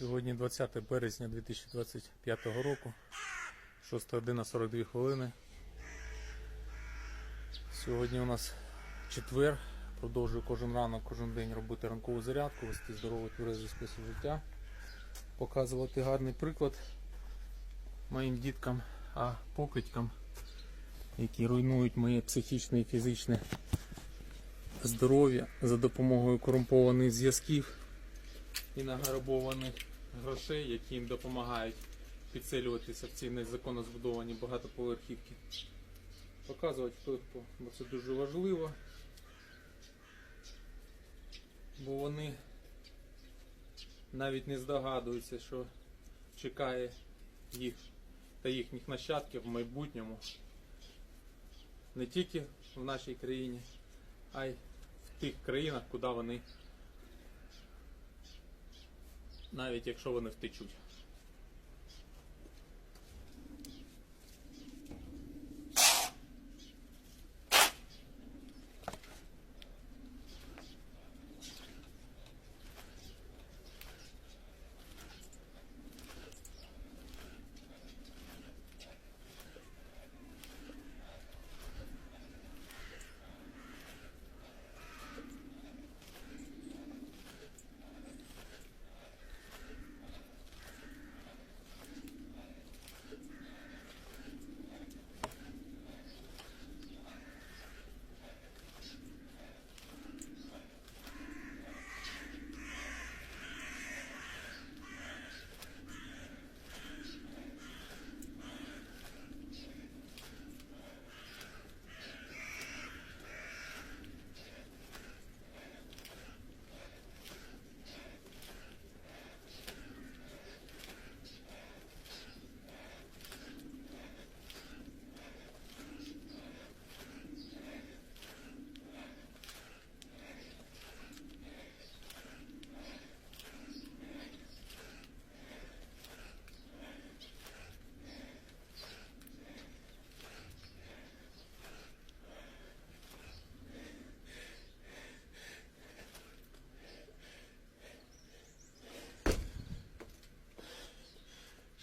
Сьогодні 20 березня 2025 року, 6 година 42 хвилини. Сьогодні у нас четвер. Продовжую кожен ранок, кожен день робити ранкову зарядку, вести здоровий тверезий спосіб життя, показувати гарний приклад моїм діткам, а покидькам, які руйнують моє психічне і фізичне здоров'я за допомогою корумпованих зв'язків і награбованих грошей, які їм допомагають підселюватися в ці незаконно збудовані багатоповерхівки. Показувати хто, бо це дуже важливо. Бо вони навіть не здогадуються, що чекає їх та їхніх нащадків в майбутньому. Не тільки в нашій країні, а й в тих країнах, куди вони навіть якщо вони втечуть.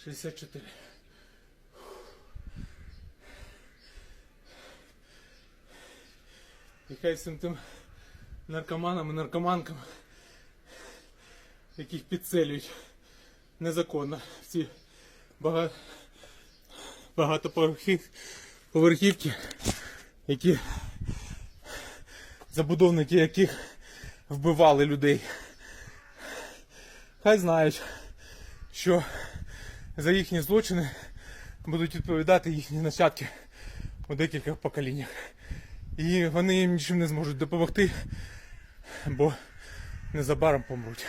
Шістдесят чотири. І хай всім тим наркоманам і наркоманкам, яких підселюють незаконно ці бага... багатоповерхів- поверхівки, які забудовники яких вбивали людей. Хай знають, що за їхні злочини будуть відповідати їхні нащадки у декількох поколіннях. І вони їм нічим не зможуть допомогти, бо незабаром помруть.